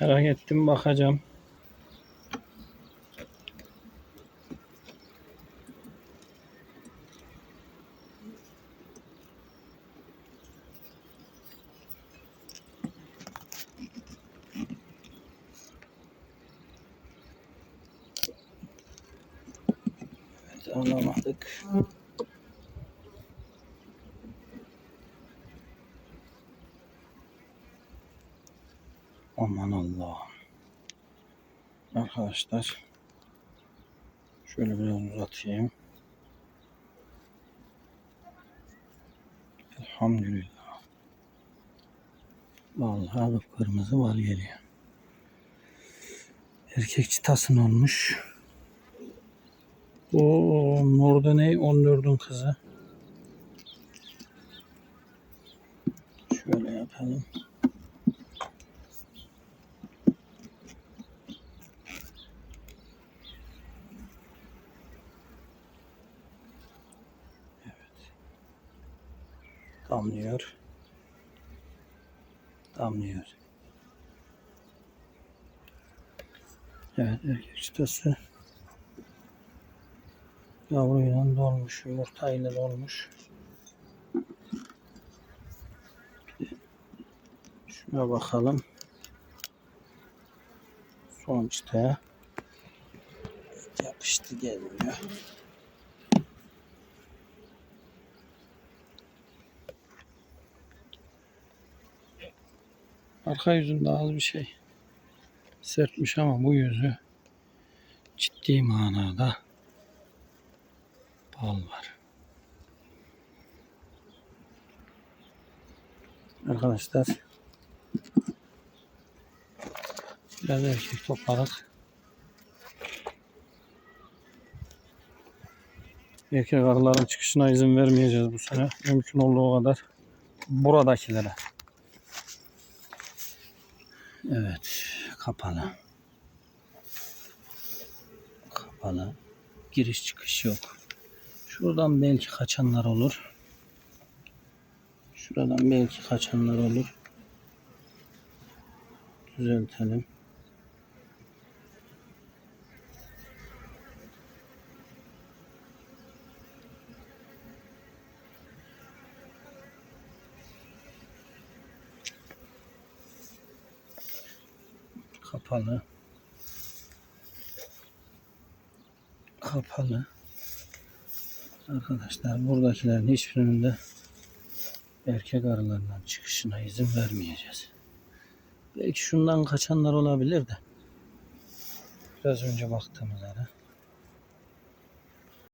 Merak ettim bakacağım. Evet, alamadık. Aman Allah'ım. Arkadaşlar şöyle biraz uzatayım. Elhamdülillah. Vallahi kırmızı var geliyor. Erkek çıtasın olmuş. O Nurda ne? 14'ün kızı. Şöyle yapalım. Damlıyor. Damlıyor. Evet erkek çıtası yavruyla dolmuş, yumurtayla dolmuş. Bir Şuna bakalım. Son çıtaya yapıştı gelmiyor. Arka yüzünde az bir şey sertmiş ama bu yüzü ciddi manada bal var. Arkadaşlar biraz erkek topladık. Erkek arıların çıkışına izin vermeyeceğiz bu sene. Mümkün olduğu kadar buradakilere. Evet, kapalı. Kapalı. Giriş çıkış yok. Şuradan belki kaçanlar olur. Şuradan belki kaçanlar olur. Düzeltelim. Kapalı. Kapalı. Arkadaşlar buradakilerin hiçbirinin de erkek arılarından çıkışına izin vermeyeceğiz. Belki şundan kaçanlar olabilir de. Biraz önce baktığımız ara.